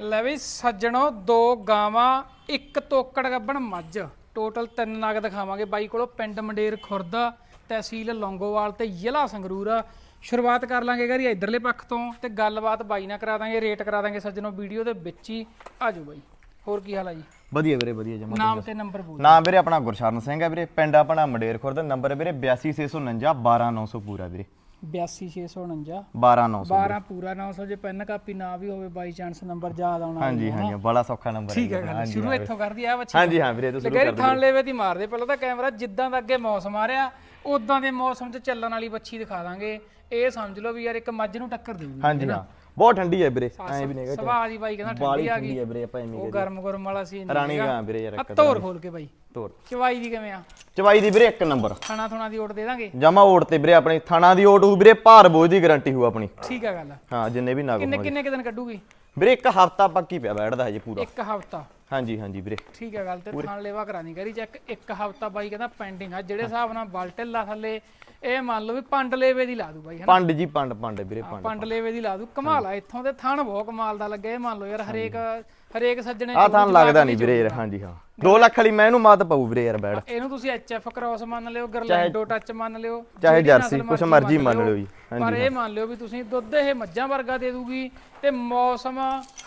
ਲੈ ਵੀ ਸੱਜਣੋ ਦੋ ਗਾਵਾਂ ਇੱਕ ਤੋਕੜ ਗੱਬਣ ਮੱਝ। ਟੋਟਲ ਤਿੰਨ ਨਗ ਦਿਖਾਵਾਂਗੇ। ਬਾਈ ਕੋਲੋਂ ਪਿੰਡ ਮੰਡੇਰ ਖੁਰਦ ਤਹਿਸੀਲ ਲੌਂਗੋਵਾਲ ਤੇ ਜ਼ਿਲ੍ਹਾ ਸੰਗਰੂਰ। ਆ। ਸ਼ੁਰੂਆਤ ਕਰ ਲਾਂਗੇ ਗਰੀ ਇਧਰਲੇ ਪੱਖ ਤੋਂ ਤੇ ਗੱਲਬਾਤ ਬਾਈ ਨਾਲ ਕਰਾ ਦਾਂਗੇ ਰੇਟ ਕਰਾ ਦਾਂਗੇ ਸੱਜਣੋ ਵੀਡੀਓ ਦੇ ਵਿੱਚ ਹੀ। ਆਜੋ ਬਾਈ। ਹੋਰ ਕੀ ਹਾਲ ਆ ਜੀ? ਵਧੀਆ ਵੀਰੇ ਵਧੀਆ ਜਮਾ ਨਾਮ ਤੇ ਨੰਬਰ ਬੋਲ ਨਾਮ ਵੀਰੇ ਆਪਣਾ ਗੁਰਸ਼ਰਨ ਸਿੰਘ ਹੈ ਵੀਰੇ ਪਿੰਡ ਆਪਣਾ ਮੰਡੇਰ ਖੁਰਦ ਨੰਬਰ ਵੀਰੇ 82649 12900 ਪੂਰਾ ਵੀਰੇ। 82649 12900 12 ਪੂਰਾ 900 ਜੇ ਪੈਨ ਕਾਪੀ ਨਾ ਵੀ ਹੋਵੇ ਬਾਈ ਚਾਂਸ ਨੰਬਰ ਯਾਦ ਆਉਣਾ ਹਾਂਜੀ ਹਾਂਜੀ ਬੜਾ ਸੌਖਾ ਨੰਬਰ ਠੀਕ ਹੈ ਗੱਲ ਸ਼ੁਰੂ ਇੱਥੋਂ ਕਰਦੀ ਆ ਬੱਚੀ ਹਾਂਜੀ ਹਾਂ ਵੀਰੇ ਤੇ ਤੁਸੀਂ ਕਹਿੰਦੇ ਥਾਣ ਲੈਵੇ ਦੀ ਮਾਰਦੇ ਪਹਿਲਾਂ ਤਾਂ ਕੈਮਰਾ ਜਿੱਦਾਂ ਦਾ ਅੱਗੇ ਮੌਸਮ ਆ ਰਿਹਾ ਉਦਾਂ ਦੇ ਮੌਸਮ 'ਚ ਚੱਲਣ ਵਾਲੀ ਬੱਚੀ ਦਿਖਾ ਦਾਂਗੇ। ਇਹ ਸਮਝ ਲਓ ਵੀ ਯਾਰ ਇੱਕ ਮੱਝ ਨੂੰ ਟੱਕਰ ਦੇਊਗੀ ਹਾਂਜੀ ਹਾਂ। ਬਹੁਤ ਠੰਡੀ ਹੈ ਵੀਰੇ ਐ ਵੀ ਨਹੀਂ ਸੁਭਾਅ ਦੀ ਬਾਈ ਕਹਿੰਦਾ ਠੰਡੀ ਆ ਠੰਡੀ ਗਈ। ਹੈ ਵੀਰੇ ਆਪਾਂ ਐਵੇਂ ਉਹ ਗਰਮ ਗਰਮ ਵਾਲਾ ਸੀ ਰਾਣੀ ਗਾਂ ਵੀਰੇ ਯਾਰ ਧੋਰ ਖੋਲ ਕੇ ਬਾਈ। ਤੋਰ। ਚਵਾਈ ਦੀ ਕਿਵੇਂ ਆ? ਚਵਾਈ ਦੀ ਵੀਰੇ ਇੱਕ ਨੰਬਰ। ਖਾਣਾ ਥੋਣਾ ਦੀ ਓਟ ਦੇ ਦਾਂਗੇ? ਜਮਾ ਓੜ ਤੇ ਵੀਰੇ ਆਪਣੀ ਥਾਣਾ ਦੀ ਓਟ ਹੋਊ ਵੀਰੇ ਭਾਰ ਬੋਝ ਦੀ ਗਾਰੰਟੀ ਹੋਊ ਆਪਣੀ। ਠੀਕ ਆ ਗੱਲ। ਹਾਂ ਜਿੰਨੇ ਵੀ ਨਾਗ ਕਿੰਨੇ ਕਿੰਨੇ ਕੁ ਦਿਨ ਕੱਢੂਗੀ? ਵੀਰੇ ਇੱਕ ਹਫਤਾ ਪੱਕੀ ਪਿਆ ਬੈਠਦਾ ਹਜੇ ਪੂਰਾ। ਇੱਕ ਹਫਤਾ। ਹਾਂਜੀ ਹਾਂਜੀ ਵੀਰੇ। ਠੀਕ ਹੈ ਗੱਲ ਤੇ ਥਾਣ ਲੈਵਾ ਕਰਾਣੀ ਕਰੀ ਚੈੱਕ। ਇੱਕ ਹਫਤਾ ਬਾਈ ਕਹਿੰਦਾ ਪੈਂਡਿੰਗ ਆ ਜਿਹੜੇ ਹਿਸਾਬ ਨਾਲ ਬਲਟਿੱਲਾ ਥੱਲੇ ਇਹ ਮੰਨ ਲਓ ਵੀ ਪੰਡ ਲੇਵੇ ਦੀ ਲਾ ਦੂ ਬਾਈ ਹਨਾ? ਪੰਡ ਜੀ ਪੰਡ ਪੰਡ ਵੀਰੇ ਪੰਡ ਪੰਡ ਲੇਵੇ ਦੀ ਲਾ ਦੂ ਕਮਾਲ ਆ ਇੱਥੋਂ ਦੇ ਥਣ ਬਹੁਤ ਕਮਾਲ ਦਾ ਲੱਗਾ ਇਹ ਮੰਨ ਲਓ ਯਾਰ ਹਰੇਕ ਹਰੇਕ ਸੱਜਣੇ ਆ ਥਾਂ ਲੱਗਦਾ ਨਹੀਂ ਵੀਰੇ ਹਾਂਜੀ ਹਾਂ। 2 ਲੱਖ ਵਾਲੀ ਮੈਂ ਇਹਨੂੰ ਮਾਤ ਪਾਉ ਵੀਰੇ ਯਾਰ ਬੈੜ ਇਹਨੂੰ ਤੁਸੀਂ ਐਚਐਫ ਕ੍ਰਾਸ ਮੰਨ ਲਿਓ ਗਰਲੈਂਡੋ ਟੱਚ ਮੰਨ ਲਿਓ ਚਾਹੇ ਜਰਸੀ, ਕੁਛ ਮਰਜ਼ੀ ਮੰਨ ਲਿਓ। ਜੀ। ਪਰ ਇਹ ਮੰਨ ਲਿਓ ਵੀ ਤੁਸੀਂ ਦੁੱਧ ਇਹ ਮੱਝਾਂ ਵਰਗਾ ਦੇ ਦੂਗੀ ਤੇ ਮੌਸਮ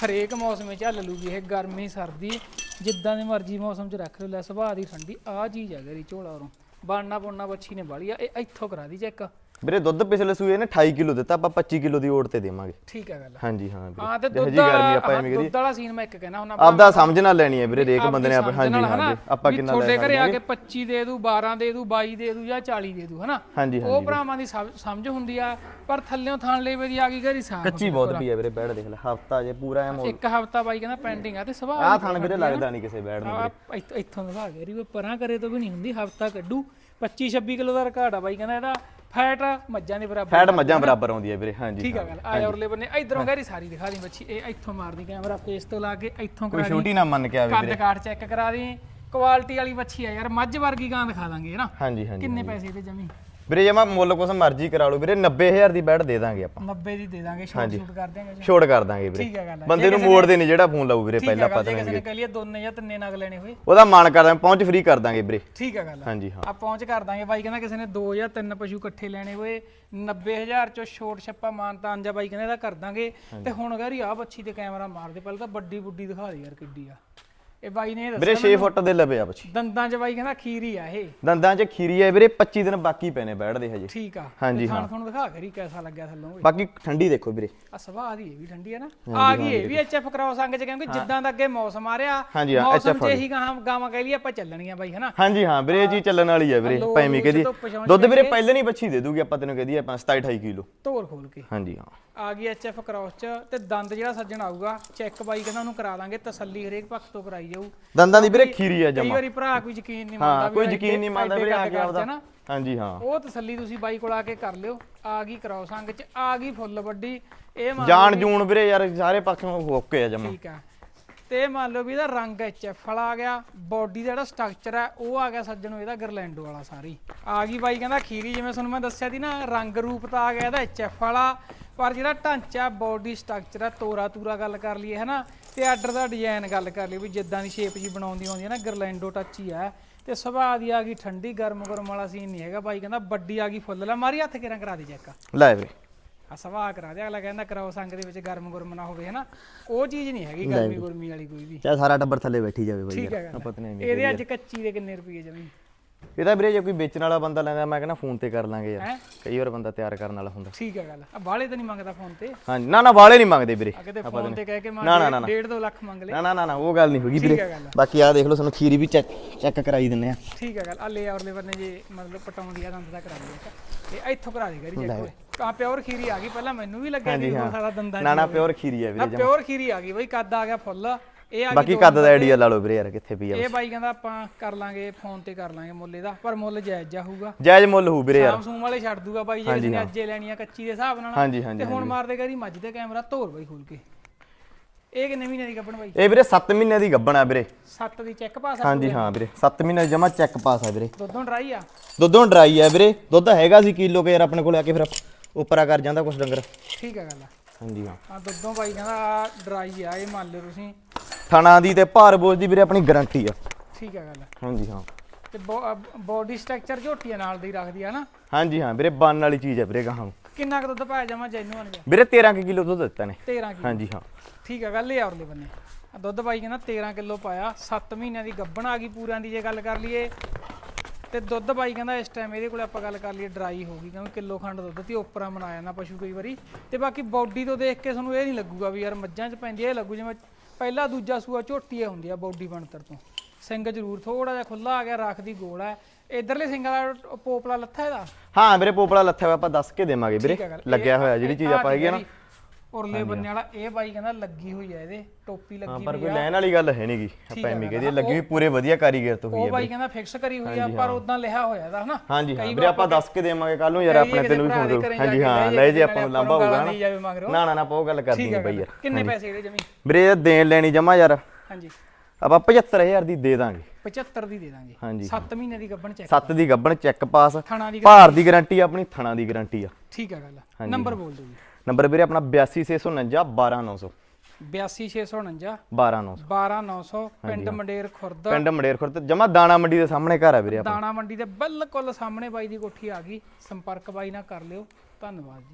ਹਰੇਕ ਮੌਸਮ ਵਿੱਚ ਹੱਲ ਲੂਗੀ ਇਹ ਗਰਮੀ ਸਰਦੀ ਜਿੱਦਾਂ ਦੇ ਮਰਜ਼ੀ ਮੌਸਮ 'ਚ ਰੱਖ ਲਿਓ ਲੈ ਸੁਭਾਅ ਦੀ ਠੰਡੀ ਆ ਚੀਜ਼ ਹੈ ਗਰੀ ਝੋਲਾ ਉਰੋਂ। ਬਾਣਾ ਬੁਣਨਾ ਬੱਚੀ ਨੇ ਬਾਲੀ ਆ ਇਹ ਇੱਥੋਂ ਕਰਾ ਦੀ ਚੈੱਕ ਵੀਰੇ ਦੁੱਧ ਪਿਛਲੇ ਸੂਏ ਨੇ 28 ਕਿਲੋ ਦਿੱਤਾ ਆਪਾਂ 25 ਕਿਲੋ ਦੀ ਓੜ ਤੇ ਦੇਵਾਂਗੇ। ਠੀਕ ਹੈ ਗੱਲ। ਹਾਂਜੀ ਹਾਂ ਹਾਂ ਤੇ ਦੁੱਧ ਜਿਹੀ ਗਰਮੀ ਆਪਾਂ ਐਵੇਂ ਕਰੀ ਦੁੱਧ ਵਾਲਾ ਸੀਨ ਮੈਂ ਇੱਕ ਕਹਿਣਾ ਹੁੰਦਾ ਆਪਦਾ ਸਮਝ ਨਾਲ ਲੈਣੀ ਹੈ ਵੀਰੇ ਰੇਕ ਬੰਦੇ ਨੇ ਆਪ ਹਾਂਜੀ ਨਾਲ ਹਾਂ ਹਨਾ, ਵੀਰੇ, ਆਪਾਂ ਕਿੰਨਾ ਤੁਹਾਡੇ ਲੈ ਘਰੇ ਆ ਕੇ 25 ਦੇ ਦੂ 12 ਦੇ ਦੂ 22 ਦੇ ਦੂ ਜਾਂ 40 ਦੇ ਦੂ ਹਨਾ? ਹਾਂਜੀ ਉਹ ਹਾਂਜੀ ਭਰਾਵਾਂ ਦੀ ਸਮ- ਸਮਝ ਹੁੰਦੀ ਆ ਪਰ ਥੱਲਿਓਂ ਥਾਣ ਲੇਵੇ ਦੀ ਆ ਗਈ ਘਰੀ ਸਾਫ਼ ਕੱਚੀ ਬਹੁਤ ਪਈ ਹੈ ਵੀਰੇ ਬੈੜ ਦੇਖ ਲੈ ਹਫਤਾ ਜੇ ਪੂਰਾ ਐ ਇੱਕ ਹਫਤਾ ਬਾਈ ਕਹਿੰਦਾ ਪੈਂਡਿੰਗ ਆ ਤੇ ਸੁਭਾਅ ਆਹ ਥਣ ਵੀਰੇ ਲੱਗਦਾ ਨਹੀਂ ਕਿਸੇ ਬੈੜ ਨੂੰ ਆ ਇੱਥ- ਦਿਖਾ ਗਿਆ ਰੀ ਪਰਾਂ ਕਰੇ ਤੋਂ ਵੀ ਨਹੀਂ ਹੁੰਦੀ ਹਫਤਾ ਕੱਢੂ। 25 26 ਕਿਲੋ ਦਾ ਰਿਕਾਰਡ ਆ ਬਾਈ ਕਹਿੰਦਾ ਇਹਦਾ। ਫੈਟ ਮੱਝਾਂ ਦੇ ਬਰਾਬਰ ਫੈਟ ਮੱਝਾਂ ਬਰਾਬਰ ਆਉਂਦੀ ਹੈ ਵੀਰੇ ਹਾਂਜੀ ਠੀਕ ਆ ਗੱਲ ਆ ਔਰਲੇ ਬੰਨੇ ਇਧਰੋਂ ਘਰੀ ਸਾਰੀ ਦਿਖਾ ਦੀ ਬੱਚੀ ਇਹ ਇੱਥੋਂ ਮਾਰਦੀ ਕੈਮਰਾ ਫੇਸ ਤੋਂ ਲਾ ਕੇ ਇੱਥੋਂ ਕੋਈ ਕਰਾ ਦੀ ਛੋਟੀ ਨਾ ਮੰਨ ਕੇ ਆਵੇ ਕੱਦ ਕਾਠ ਚੈੱਕ ਕਰਾ ਦੀ ਕੁਆਲਿਟੀ ਵਾਲੀ ਬੱਚੀ ਆ ਯਾਰ ਮੱਝ ਵਰਗੀ ਗਾਂ ਦਿਖਾ ਦਾਂਗੇ ਨਾ? ਹਾਂਜੀ ਹਾਂਜੀ ਕਿੰਨੇ ਪੈਸੇ ਇਹਦੇ ਜਮੀ? ਵੀਰੇ ਜੇ ਮੈਂ ਮੁੱਲ ਕੁਛ ਮਰਜ਼ੀ ਕਰਾ ਲਓ ਵੀਰੇ 90000 ਦੀ ਬੈੜ ਦੇ ਦਾਂਗੇ ਆਪਾਂ। 90 ਦੀ ਦੇ ਦਾਂਗੇ ਸ਼ੋਟ ਸ਼ੂਟ ਕਰ ਦਿਆਂਗੇ ਜੀ। ਛੋੜ ਕਰ ਦਾਂਗੇ ਵੀਰੇ। ਠੀਕ ਹੈ ਗੱਲ ਆ। ਬੰਦੇ ਨੂੰ ਮੋੜਦੇ ਨਹੀਂ ਜਿਹੜਾ ਫੋਨ ਲਾਊ ਵੀਰੇ ਠੀਕ ਹੈ ਪਹਿਲਾਂ ਪਤਾ ਕਿਸੇ ਨੇ ਕਹਿ ਲਿਆ ਦੋਨੇ ਜਾਂ ਤਿੰਨੇ ਨਗ ਲੈਣੇ ਹੋਏ। ਉਹਦਾ ਮਾਨ ਕਰਦਾ ਪਹੁੰਚ ਫ੍ਰੀ ਕਰ ਦਾਂਗੇ ਵੀਰੇ। ਠੀਕ ਹੈ ਗੱਲ ਹਾਂਜੀ ਹਾਂ। ਆ ਪਹੁੰਚ ਕਰ ਦਾਂਗੇ। ਬਾਈ ਕਹਿੰਦਾ ਕਿਸੇ ਨੇ ਦੋ ਜਾਂ ਤਿੰਨ ਪਸ਼ੂ ਇਕੱਠੇ ਲੈਣੇ ਹੋਏ 90000 ਚੋਂ ਛੋਟ ਛੱਪਾ ਮਾਨਤਾ ਅੰਜਾ ਬਾਈ ਕਹਿੰਦਾ ਇਹਦਾ ਕਰ ਦਾਂਗੇ। ਤੇ ਹੁਣ ਗਾਰੀ ਆ ਬੱਚੀ ਤੇ ਕੈਮਰਾ ਮਾਰਦੇ ਪਹਿਲਾਂ ਤਾਂ ਵੱਡੀ ਬੁੱਢੀ ਦਿਖਾ ਦੇ ਯਾਰ ਕਿੱਡੀ ਆ। ਇਹ ਬਾਈ ਨੇ ਇਹ ਵੀਰੇ 6 ਫੁੱਟ ਦੇ ਲਵੇ ਆ ਬੱਚੀ ਦੰਦਾਂ 'ਚ ਬਾਈ ਕਹਿੰਦਾ ਖੀਰੀ ਆ ਇਹ। ਦੰਦਾਂ 'ਚ ਖੀਰੀ ਹੈ ਵੀਰੇ 25 ਦਿਨ ਬਾਕੀ ਪੈਨੇ ਬੈਠਦੇ ਹਜੇ। ਠੀਕ ਆ। ਹਾਂਜੀ, ਖਾਣ ਤੁਹਾਨੂੰ ਦਿਖਾ ਕਰੀ ਕਿਹਦਾ ਲੱਗਿਆ ਥੱਲੋਂ ਬਾਕੀ ਠੰਡੀ ਦੇਖੋ ਵੀਰੇ। ਆ ਸੁਭਾਅ ਦੀ ਇਹ ਵੀ ਠੰਡੀ ਆ ਨਾ। ਆ ਗਈ ਇਹ ਵੀ ਐਚਐਫ ਕਰਾਓ ਸੰਗ ਚ ਕਿਉਂਕਿ ਜਿੱਦਾਂ ਦਾ ਅੱਗੇ ਮੌਸਮ ਆ ਰਿਹਾ ਹਾਂਜੀ, ਹਾਂ, ਮੌਸਮ HF ਚ ਇਹੀ ਗਾਂ ਗਾਵਾਂ ਕਹਿ ਲਈ ਆਪਾਂ ਚੱਲਣੀਆਂ ਬਾਈ ਹਨਾ? ਹਾਂਜੀ ਹਾਂ ਵੀਰੇ ਇਹ ਚੀਜ਼ ਚੱਲਣ ਵਾਲੀ ਹੈ ਵੀਰੇ ਲੋ ਕਹਦੀ ਦੁੱਧ ਵੀਰੇ ਪਹਿਲੇ ਨਹੀਂ ਬੱਚੀ ਦੇ ਦੂਗੀ ਆਪਾਂ ਤੈਨੂੰ ਕਹਦੀ ਆਪਾਂ 27 28 ਕਿਲੋ। ਧੋਰ ਖੋਲ ਕੇ। ਹਾਂਜੀ ਹਾਂ। ਆ ਗਈ ਐਚਐਫ ਕ੍ਰਾਸ ਚ ਤੇ ਦੰਦ ਜਿਹੜਾ ਸੱਜਣ ਆਊਗਾ ਚੈੱਕ ਬਾਈ ਕਹਿੰਦਾ ਉਹਨੂੰ ਕਰਾ ਦਾਂਗੇ ਤਸੱਲੀ ਹਰੇਕ ਪੱਖ ਤੋਂ ਕਰਾਈ ਜਾਊ। ਦੰਦਾਂ ਦੀ ਵੀਰੇ ਖੀਰੀ ਹੈ ਕਈ ਜਮਾ। ਵਾਰੀ ਭਰਾ ਕੋਈ ਯਕੀਨ ਨਹੀਂ ਮੰਨਦਾ ਹਾਂ ਵੀ ਕੋਈ ਐਡੇ- ਯਕੀਨ ਨਹੀਂ ਮੰਨਦਾ ਐਡੇ ਵੀਰੇ ਆ ਕੇ ਆਪਦਾ ਨਾ। ਹਾਂਜੀ ਹਾਂ। ਉਹ ਤਸੱਲੀ ਤੁਸੀਂ ਬਾਈ ਕੋਲ ਆ ਕੇ ਕਰ ਲਿਓ ਆ ਗਈ ਕਰਾਓ ਸੰਗ ਚ ਆ ਗਈ ਫੁੱਲ ਵੱਡੀ ਇਹ ਮੰਨ ਜਾਣ ਜੂਣ ਵੀਰੇ ਯਾਰ ਸਾਰੇ ਪੱਖੋਂ ਓਕੇ ਆ ਜਮਾ। ਠੀਕ ਆ। ਤੇ ਮੰਨ ਲਓ ਵੀ ਇਹਦਾ ਰੰਗ ਐਚਐਫ ਵਾਲਾ ਆ ਗਿਆ ਬਾਡੀ ਦਾ ਜਿਹੜਾ ਸਟਰਕਚਰ ਹੈ, ਉਹ ਆ ਗਿਆ ਸੱਜਣੋ ਇਹਦਾ ਗਰਲੈਂਡੋ ਵਾਲਾ ਸਾਰੀ। ਆ ਗਈ ਬਾਈ ਕਹਿੰਦਾ ਖੀਰੀ, ਜਿਵੇਂ ਤੁਹਾਨੂੰ ਮੈਂ ਦੱਸਿਆ ਸੀ ਨਾ, ਰੰਗ ਰੂਪ ਤਾਂ ਆ ਗਿਆ ਇਹਦਾ ਐਚਐਫ ਵਾਲਾ, ਪਰ ਜਿਹੜਾ ਢਾਂਚਾ ਬਾਡੀ ਸਟਰਕਚਰ ਹੈ, ਤੋਰਾ ਤੂਰਾ ਗੱਲ ਕਰ ਲਈਏ, ਹਨਾ? ਤੇ ਆਰਡਰ ਦਾ ਡਿਜ਼ਾਈਨ ਗੱਲ ਕਰ ਲਈਏ, ਵੀ ਜਿੱਦਾਂ ਦੀ ਸ਼ੇਪ ਜੀ ਬਣਾਉਂਦੀ ਆਉਂਦੀ ਹੈ ਨਾ ਗਰਲੈਂਡੋ ਟੱਚ ਹੀ ਹੈ। ਤੇ ਸੁਭਾਅ ਦੀ ਆ ਗਈ ਠੰਡੀ ਗਰਮ ਗਰਮ ਵਾਲਾ ਸੀਨ ਨਹੀਂ ਹੈਗਾ ਬਾਈ, ਕਹਿੰਦਾ ਵੱਡੀ ਆ ਗਈ ਫੁੱਲ, ਲਾ ਮਾਰੀ ਹੱਥ ਕਿਰਾਂ ਕਰਾ ਦੇ ਚੈੱਕ ਲੈ ਵੀਰੇ। ਆ ਸਵਾਹ ਕਰਾ ਦੇ ਅਗਲਾ ਕਹਿੰਦਾ ਕਰਾਓ ਸੰਗ ਦੇ ਵਿੱਚ ਗਰਮ ਗੁਰਮ ਨਾ ਹੋਵੇ ਹਨਾ? ਉਹ ਚੀਜ਼ ਨਹੀਂ ਹੈਗੀ ਗਰਮੀ ਗੁਰਮੀ ਵਾਲੀ ਕੋਈ ਵੀ। ਚਾ ਸਾਰਾ ਟੱਬਰ ਥੱਲੇ ਬੈਠੀ ਜਾਵੇ ਬਾਈ ਠੀਕ ਹੈ ਤਾਂ ਨਹੀਂ ਇਹਦੇ ਅੱਜ ਕੱਚੀ ਦੇ ਕਿੰਨੇ ਰੁਪਏ ਜਮੀ? ਇਹਦਾ ਵੀਰੇ ਜੇ ਕੋਈ ਵੇਚਣ ਵਾਲਾ ਬੰਦਾ ਲੈਂਦਾ ਮੈਂ ਕਹਿੰਦਾ ਫੋਨ ਤੇ ਕਰ ਲਾਂਗੇ ਯਾਰ। ਹੈ? ਕਈ ਵਾਰ ਬੰਦਾ ਤਿਆਰ ਕਰਨ ਵਾਲਾ ਹੁੰਦਾ। ਠੀਕ ਹੈ ਗੱਲ। ਆ ਬਾਹਲੇ ਤਾਂ ਨਹੀਂ ਮੰਗਦਾ ਫੋਨ ਤੇ? ਹਾਂਜੀ ਨਾ ਨਾ ਵਾਲੇ ਨਹੀਂ ਮੰਗਦੇ ਵੀਰੇ। ਤੇ ਫੋਨ ਤੇ ਕਹਿ ਕੇ ਨਾ, ਨਾ, ਨਾ, ਮੰਗ ਨਾ। 1.5 2 ਲੱਖ ਮੰਗ ਲੈ ਨਾ ਨਾ ਨਾ ਉਹ ਗੱਲ ਨਹੀਂ ਹੋਗੀ ਵੀਰੇ। ਹੈ ਬਾਕੀ ਆਹ ਦੇਖ ਲਓ ਸਾਨੂੰ ਖੀਰੀ ਵੀ ਚੈੱਕ ਚੈੱਕ ਕਰਾਈ ਦਿੰਨੇ ਆ। ਠੀਕ ਹੈ ਗੱਲ। ਆ ਲੈ ਔਰਲੇ ਬੰਨੇ ਜੇ ਮਤਲਬ ਪਟਾਉਂਦੀ ਆ ਦੰਦ ਦਾ ਕਰਾ ਦੇ ਇਹ ਇੱਥੋਂ ਕਰਾ ਦੇ ਗਰੀ ਚੈੱਕ ਕਾ ਪਿਓਰ ਖੀਰੀ ਆ ਗਈ ਪਹਿਲਾਂ ਮੈਨੂੰ ਵੀ ਲੱਗਿਆ ਸੀ ਉਹ ਸਾਰਾ ਦੰਦਾਂ ਨਾ ਨਾ ਪਿਓਰ ਖੀਰੀ ਨਾ ਵੀਰੇ ਪਿਓਰ ਖੀਰੀ ਆ ਗਈ ਬਈ ਕੱਦ ਆ ਗਿਆ ਫੁੱਲ। ਇਹ ਆ ਗਈ ਬਾਕੀ ਕੱਦ ਦਾ ਆਈਡੀਆ ਲਾ ਲਓ ਵੀਰੇ ਯਾਰ ਕਿੱਥੇ ਪਈ ਆ ਇਹ ਬਾਈ ਕਹਿੰਦਾ ਆਪਾਂ ਕਰ ਲਾਂਗੇ ਫੋਨ ਤੇ ਕਰ ਲਾਂਗੇ ਮੁੱਲ ਇਹਦਾ ਪਰ ਮੁੱਲ ਜਾਇਜ਼ ਜਾ ਹੋਊਗਾ ਜਾਇਜ਼ ਮੁੱਲ ਹੋਊ ਵੀਰੇ ਯਾਰ। ਸਾਮਸੂਮ ਵਾਲੇ ਛੱਡ ਦੂਗਾ ਬਾਈ ਜੇ ਨੇ ਅੱਜੇ ਲੈਣੀ ਆ ਕੱਚੀ ਦੇ ਹਿਸਾਬ ਨਾਲ। ਹਾਂਜੀ ਹਾਂਜੀ ਤੇ ਹੁਣ ਮਾਰਦੇ ਕਰੀ ਮੱਝ ਦੇ ਕੈਮਰਾ ਧੋਰ ਬਾਈ ਖੋਲ ਕੇ। ਇਹ ਕਿੰਨੇ ਮਹੀਨੇ ਦੀ ਗੱਭਣ ਬਾਈ? ਇਹ ਵੀਰੇ 7 ਮਹੀਨਿਆਂ ਦੀ ਗੱਬਣ ਆ ਵੀਰੇ। 7 ਦੀ ਚੈੱਕ ਪਾਸ ਆ ਹਾਂਜੀ ਹਾਂ ਵੀਰੇ 7 ਮਹੀਨੇ ਜਮਾ ਚੈੱਕ ਪਾਸ ਆ ਵੀਰੇ। ਦੁੱਧੋਂ ਡਰਾਈ ਆ? ਦੁੱਧੋਂ ਡਰਾਈ ਆ ਵੀਰੇ। ਦੁੱਧ ਹੈਗਾ ਸੀ ਕਿਲੋ ਕੇ ਯਾਰ ਆਪਣੇ ਕੋਲ ਆ ਕੇ ਫਿਰ ਉੱਪਰਾ ਕਰ ਜਾਂਦਾ ਕੁਛ ਡੰਗਰ। ਠੀਕ ਆ ਗੱਲ ਹਾਂਜੀ ਹਾਂ। ਆ ਦੁੱਧੋਂ ਬਾਈ ਕਹਿੰਦਾ ਡਰਾਈ ਆ ਇਹ ਮੰਨ ਲਿਓ ਤੁਸੀਂ। ਥਣਾ ਦੀ ਤੇ ਭਾਰ ਬੋਝ ਦੀ ਵੀਰੇ ਆਪਣੀ ਗਾਰੰਟੀ ਆ। ਠੀਕ ਹੈ ਗੱਲ ਹਾਂਜੀ ਹਾਂ। ਤੇ ਬੋਡੀ ਸਟਰਕਚਰ ਝੋਟੀਆਂ ਨਾਲ ਦੀ ਰੱਖਦੀ ਆ ਨਾ? ਹਾਂਜੀ ਹਾਂ ਵੀਰੇ ਬੰਨ ਵਾਲੀ ਚੀਜ਼ ਹੈ ਵੀਰੇ ਗਾਹਾਂ ਨੂੰ। ਕਿੰਨਾ ਕੁ ਦੁੱਧ ਪਾਇਆ ਜਾਵਾਂ ਜੈਨੂਅਨ ਜਿਹਾ? ਵੀਰੇ 13 ਕਿਲੋ ਦੁੱਧ ਦਿੱਤਾ ਨੇ। 13 ਕਿਲੋ। ਹਾਂਜੀ ਹਾਂ। ਠੀਕ ਹੈ ਗੱਲ ਇਹ ਔਰਲੇ ਬੰਨੇ। ਦੁੱਧ ਬਾਈ ਕਹਿੰਦਾ 13 ਕਿਲੋ ਪਾਇਆ 7 ਮਹੀਨਿਆਂ ਦੀ ਗੱਭਣ ਆ ਗਈ ਪੂਰਿਆਂ ਦੀ ਜੇ ਗੱਲ ਕਰ ਲਈਏ। ਤੇ ਦੁੱਧ ਬਾਈ ਕਹਿੰਦਾ ਇਸ ਟਾਈਮ ਇਹਦੇ ਕੋਲ ਆਪਾਂ ਗੱਲ ਕਰ ਲਈਏ ਡਰਾਈ ਹੋ ਗਈ ਕਿਉਂਕਿ ਕਿਲੋ ਖੰਡ ਦੁੱਧ ਤੇ ਉੱਪਰਾਂ ਬਣਾ ਜਾਂਦਾ ਪਸ਼ੂ ਕਈ ਵਾਰੀ। ਤੇ ਬਾਕੀ ਬਾਡੀ ਤੋਂ ਦੇਖ ਕੇ ਤੁਹਾਨੂੰ ਇਹ ਨਹੀਂ ਲੱਗੂਗਾ ਵੀ ਯਾਰ ਮੱਝਾਂ 'ਚ ਪੈਂਦੀ ਆ, ਇਹ ਲੱਗੂ ਜਿਵੇਂ ਪਹਿਲਾ ਦੂਜਾ ਸੂਆ ਝੋਟੀ ਆ ਹੁੰਦੀ ਆ ਬਾਡੀ ਬਣਤਰ ਤੋਂ। ਸਿੰਘ ਜ਼ਰੂਰ ਥੋੜਾ ਜਿਹਾ ਖੁੱਲਾ ਆ ਗਿਆ ਰੱਖ ਦੀ ਗੋਲ। ਹੈ ਇਧਰਲੇ ਸਿੰਘ ਵਾਲਾ ਪੋਪਲਾ ਲੱਥਾ ਇਹਦਾ? ਹਾਂ ਵੀਰੇ ਪੋਪਲਾ ਲੱਥਾ ਹੋਇਆ ਆਪਾਂ ਦੱਸ ਕੇ ਦੇਵਾਂਗੇ ਵੀਰੇ। ਠੀਕ ਹੈ ਗੱਲ। ਲੱਗਿਆ ਹੋਇਆ ਜਿਹੜੀ ਚੀਜ਼ ਆਪਾਂ ਹੈਗੀ ਆ ਨਾ। ਉਰਲੇ ਬੰਨੇ ਵਾਲਾ ਇਹ ਬਾਈ ਕਹਿੰਦਾ ਲੱਗੀ ਹੋਈ ਹੈ ਇਹਦੇ ਟੋਪੀ ਹਾਂ ਲੱਗੀ ਪਰ ਹੋਈ ਕੋਈ ਆ। ਲੈਣ ਵਾਲੀ ਗੱਲ ਹੈ ਨਹੀਂਗੀ ਆਪਾਂ ਐਵੇਂ ਕਹਦੇ ਲੱਗੀ ਹੋਈ ਪੂਰੇ ਵਧੀਆ ਕਾਰੀਗਰ ਤੋਂ ਹੋਈ ਉਹ ਹੈ ਬਾਈ ਕਹਿੰਦਾ ਫਿਕਸ ਕਰੀ ਹੋਈ ਆ ਪਰ ਉਦਾਂ ਲਿਖਿਆ ਹੋਇਆ ਦਾ ਹਨਾ? ਹਾਂਜੀ ਹਾਂ ਵੀਰੇ ਆਪਾਂ ਦੱਸ ਕੇ ਦੇਵਾਂਗੇ ਕੱਲ ਨੂੰ ਯਾਰ ਆਪਣੇ ਤੈਨੂੰ ਵੀ ਫੋਨ ਘਰੇ ਹਾਂਜੀ ਹਾਂ ਲੈ ਜੇ ਆਪਾਂ ਨੂੰ ਲਾਂਭਾ ਹੋਊਗਾ। ਨਾ। ਨਾ ਨਾ ਆਪਾਂ ਉਹ ਗੱਲ ਕਰਨੀ ਨਹੀਂ ਬਈ। ਯਾਰ। ਕਿੰਨੇ ਪੈਸੇ ਇਹਦੇ ਜਮੀ? ਵੀਰੇ ਇਹ ਦੇਣ ਲੈਣੀ ਜਮਾ ਯਾਰ। ਹਾਂਜੀ। ਆਪਾਂ 75000 ਦੀ ਦੇ ਦਾਂਗੇ। 75 ਦੀ ਦੇ ਦਾਂਗੇ। ਹਾਂਜੀ। 7 ਮਹੀਨੇ ਦੀ ਗੱਬਣ ਚੈੱਕ 7 ਦੀ ਗੱਬਣ ਚੈੱਕ ਪਾਸ ਥਾਣਾ ਦੀ ਭਾਰ ਦੀ ਗਾਰੰਟੀ ਆਪਣੀ ਥਣਾ ਦੀ ਗਾਰੰਟੀ ਆ। ਠੀਕ ਹੈ ਗੱਲ। ਨੰਬਰ ਬੋਲ ਦਿਓ ਜੀ। ਨੰਬਰ ਵੀਰੇ ਆਪਣਾ 82649 12900 82649 12900 12900 ਪਿੰਡ ਮੰਡੇਰ ਖੁਰਦ। ਪਿੰਡ ਮੜੇਰ ਖੁਰਦ ਜਮਾ ਦਾਣਾ ਮੰਡੀ ਦੇ ਸਾਹਮਣੇ ਘਰ ਆ ਵੀਰੇ ਆਪਣਾ। ਦਾਣਾ ਮੰਡੀ ਦੇ ਬਿਲਕੁਲ ਸਾਹਮਣੇ ਬਾਈ ਦੀ ਕੋਠੀ ਆ ਗਈ। ਸੰਪਰਕ ਬਾਈ ਨਾਲ ਕਰ ਲਿਓ। ਧੰਨਵਾਦ ਜੀ।